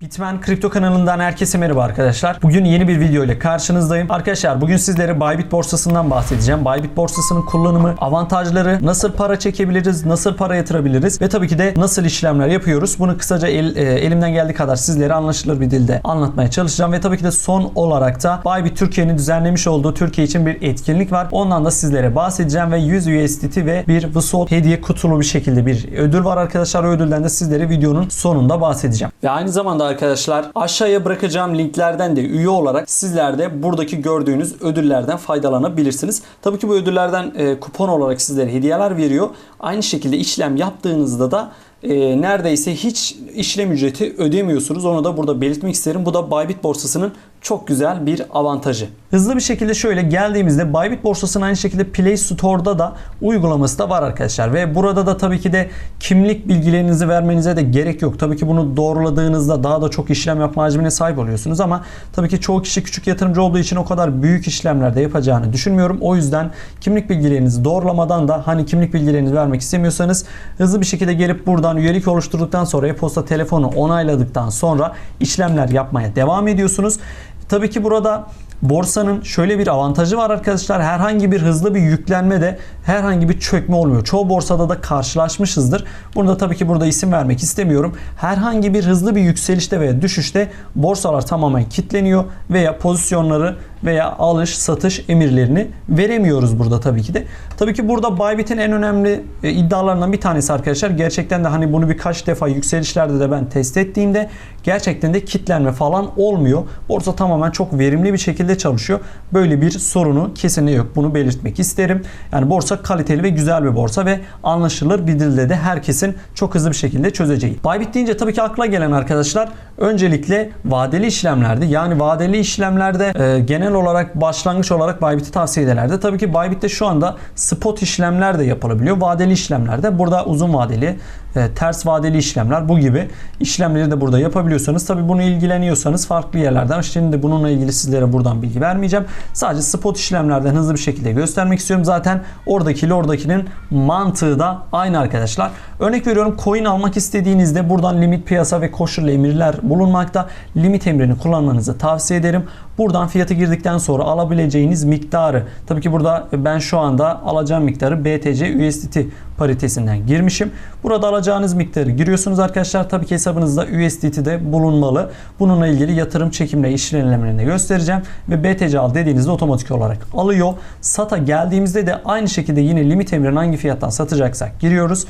Bitmen Kripto kanalından herkese merhaba arkadaşlar. Bugün yeni bir video ile karşınızdayım. Arkadaşlar bugün sizlere Bybit borsasından bahsedeceğim. Bybit borsasının kullanımı, avantajları, nasıl para çekebiliriz, nasıl para yatırabiliriz ve tabii ki de nasıl işlemler yapıyoruz. Bunu kısaca el- e, elimden geldiği kadar sizlere anlaşılır bir dilde anlatmaya çalışacağım ve tabii ki de son olarak da Bybit Türkiye'nin düzenlemiş olduğu Türkiye için bir etkinlik var. Ondan da sizlere bahsedeceğim ve 100 USDT ve bir Vsot hediye kutulu bir şekilde bir ödül var arkadaşlar. O ödülden de sizlere videonun sonunda bahsedeceğim. Ve aynı zamanda arkadaşlar aşağıya bırakacağım linklerden de üye olarak sizler de buradaki gördüğünüz ödüllerden faydalanabilirsiniz. Tabii ki bu ödüllerden e, kupon olarak sizlere hediyeler veriyor. Aynı şekilde işlem yaptığınızda da e, neredeyse hiç işlem ücreti ödemiyorsunuz. Onu da burada belirtmek isterim. Bu da Bybit borsasının çok güzel bir avantajı. Hızlı bir şekilde şöyle geldiğimizde Bybit borsasının aynı şekilde Play Store'da da uygulaması da var arkadaşlar. Ve burada da tabii ki de kimlik bilgilerinizi vermenize de gerek yok. Tabii ki bunu doğruladığınızda daha da çok işlem yapma hacmine sahip oluyorsunuz ama tabii ki çoğu kişi küçük yatırımcı olduğu için o kadar büyük işlemlerde yapacağını düşünmüyorum. O yüzden kimlik bilgilerinizi doğrulamadan da hani kimlik bilgilerinizi vermek istemiyorsanız hızlı bir şekilde gelip buradan üyelik oluşturduktan sonra e-posta telefonu onayladıktan sonra işlemler yapmaya devam ediyorsunuz. Tabii ki burada borsanın şöyle bir avantajı var arkadaşlar. Herhangi bir hızlı bir yüklenme de herhangi bir çökme olmuyor. Çoğu borsada da karşılaşmışızdır. Burada tabii ki burada isim vermek istemiyorum. Herhangi bir hızlı bir yükselişte veya düşüşte borsalar tamamen kilitleniyor veya pozisyonları veya alış satış emirlerini veremiyoruz burada tabii ki de. Tabii ki burada Bybit'in en önemli e, iddialarından bir tanesi arkadaşlar. Gerçekten de hani bunu birkaç defa yükselişlerde de ben test ettiğimde gerçekten de kitlenme falan olmuyor. Borsa tamamen çok verimli bir şekilde çalışıyor. Böyle bir sorunu kesinlikle yok. Bunu belirtmek isterim. Yani borsa kaliteli ve güzel bir borsa ve anlaşılır bir dilde de herkesin çok hızlı bir şekilde çözeceği. Bybit deyince tabii ki akla gelen arkadaşlar öncelikle vadeli işlemlerde yani vadeli işlemlerde e, genel olarak başlangıç olarak Bybit'i tavsiye ederlerdi. Tabii ki Bybit'te şu anda spot işlemler de yapılabiliyor. Vadeli işlemlerde burada uzun vadeli e, ters vadeli işlemler bu gibi işlemleri de burada yapabiliyorsanız tabii bunu ilgileniyorsanız farklı yerlerden şimdi bununla ilgili sizlere buradan bilgi vermeyeceğim. Sadece spot işlemlerden hızlı bir şekilde göstermek istiyorum. Zaten oradakiyle oradakinin mantığı da aynı arkadaşlar. Örnek veriyorum coin almak istediğinizde buradan limit piyasa ve koşul emirler bulunmakta. Limit emrini kullanmanızı tavsiye ederim. Buradan fiyatı girdikten sonra alabileceğiniz miktarı tabii ki burada ben şu anda alacağım miktarı BTC USDT paritesinden girmişim. Burada alacağınız miktarı giriyorsunuz arkadaşlar. Tabii ki hesabınızda USDT'de bulunmalı. Bununla ilgili yatırım çekimle işlemlerini göstereceğim. Ve BTC al dediğinizde otomatik olarak alıyor. SATA geldiğimizde de aynı şekilde yine limit emrini hangi fiyattan satacaksak giriyoruz.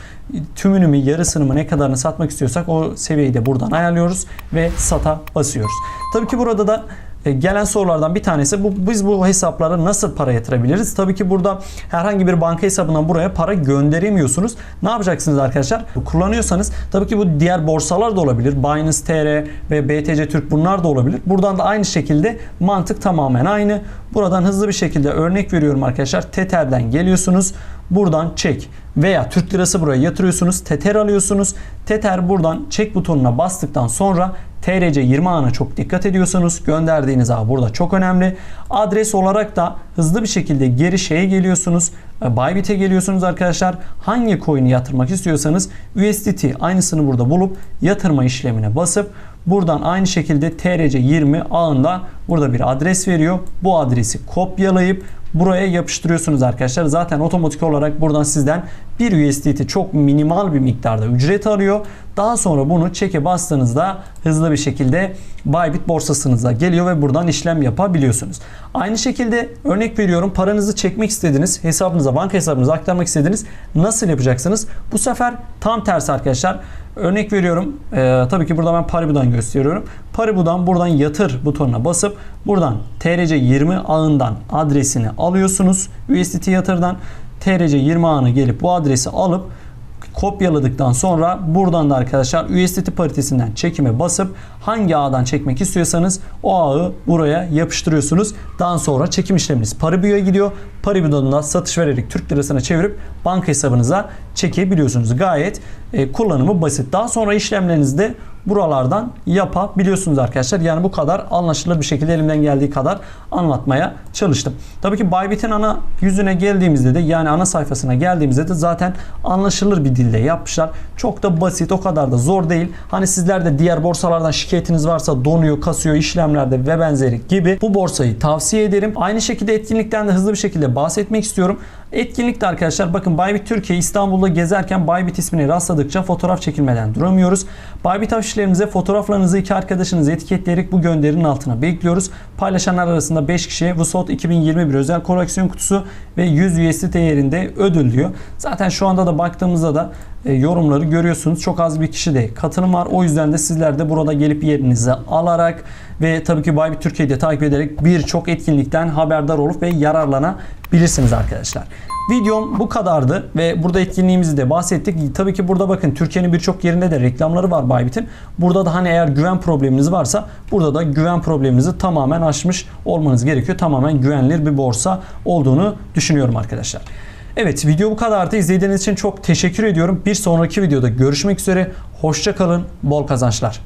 Tümünü mü yarısını mı ne kadarını satmak istiyorsak o seviyeyi de buradan ayarlıyoruz ve SATA basıyoruz. Tabii ki burada da e, gelen sorulardan bir tanesi bu biz bu hesaplara nasıl para yatırabiliriz? Tabii ki burada herhangi bir banka hesabından buraya para gönderemiyorsunuz. Ne yapacaksınız arkadaşlar? Kullanıyorsanız tabii ki bu diğer borsalar da olabilir. Binance TR ve BTC Türk bunlar da olabilir. Buradan da aynı şekilde mantık tamamen aynı. Buradan hızlı bir şekilde örnek veriyorum arkadaşlar. Tether'den geliyorsunuz. Buradan çek veya Türk lirası buraya yatırıyorsunuz. Tether alıyorsunuz. Tether buradan çek butonuna bastıktan sonra TRC 20 ağına çok dikkat ediyorsunuz. Gönderdiğiniz ağ burada çok önemli. Adres olarak da hızlı bir şekilde geri şeye geliyorsunuz. Bybit'e geliyorsunuz arkadaşlar. Hangi coin'i yatırmak istiyorsanız USDT aynısını burada bulup yatırma işlemine basıp buradan aynı şekilde TRC 20 ağında burada bir adres veriyor. Bu adresi kopyalayıp buraya yapıştırıyorsunuz arkadaşlar. Zaten otomatik olarak buradan sizden bir USDT çok minimal bir miktarda ücret alıyor. Daha sonra bunu çeke bastığınızda hızlı bir şekilde Bybit borsasınıza geliyor ve buradan işlem yapabiliyorsunuz. Aynı şekilde örnek veriyorum paranızı çekmek istediniz. Hesabınıza, banka hesabınıza aktarmak istediniz. Nasıl yapacaksınız? Bu sefer tam tersi arkadaşlar. Örnek veriyorum. Ee, tabii ki burada ben Paribu'dan gösteriyorum. Paribu'dan buradan yatır butonuna basıp buradan TRC 20 ağından adresini alıyorsunuz. USDT yatırdan TRC 20 ağına gelip bu adresi alıp kopyaladıktan sonra buradan da arkadaşlar USDT paritesinden çekime basıp hangi ağdan çekmek istiyorsanız o ağı buraya yapıştırıyorsunuz. Daha sonra çekim işleminiz Paribu'ya gidiyor. Paribu'dan da satış vererek Türk lirasına çevirip banka hesabınıza çekebiliyorsunuz. Gayet e, kullanımı basit. Daha sonra işlemlerinizde buralardan yapabiliyorsunuz arkadaşlar. Yani bu kadar anlaşılır bir şekilde elimden geldiği kadar anlatmaya çalıştım. Tabii ki Bybit'in ana yüzüne geldiğimizde de yani ana sayfasına geldiğimizde de zaten anlaşılır bir dilde yapmışlar. Çok da basit o kadar da zor değil. Hani sizler de diğer borsalardan şikayetiniz varsa donuyor, kasıyor işlemlerde ve benzeri gibi bu borsayı tavsiye ederim. Aynı şekilde etkinlikten de hızlı bir şekilde bahsetmek istiyorum. Etkinlikte arkadaşlar bakın Bybit Türkiye İstanbul'da gezerken Bybit ismini rastladıkça fotoğraf çekilmeden duramıyoruz. Bybit afişlerimize fotoğraflarınızı iki arkadaşınızı etiketleyerek bu gönderinin altına bekliyoruz. Paylaşanlar arasında 5 kişiye Vusot 2021 özel koleksiyon kutusu ve 100 USDT değerinde ödül diyor. Zaten şu anda da baktığımızda da yorumları görüyorsunuz. Çok az bir kişi de katılım var. O yüzden de sizler de burada gelip yerinizi alarak ve tabii ki Bybit Türkiye'yi de takip ederek birçok etkinlikten haberdar olup ve yararlanabilirsiniz arkadaşlar. Videom bu kadardı ve burada etkinliğimizi de bahsettik. Tabii ki burada bakın Türkiye'nin birçok yerinde de reklamları var Bybit'in. Burada da hani eğer güven probleminiz varsa burada da güven probleminizi tamamen aşmış olmanız gerekiyor. Tamamen güvenilir bir borsa olduğunu düşünüyorum arkadaşlar. Evet video bu kadardı. İzlediğiniz için çok teşekkür ediyorum. Bir sonraki videoda görüşmek üzere. Hoşça kalın. Bol kazançlar.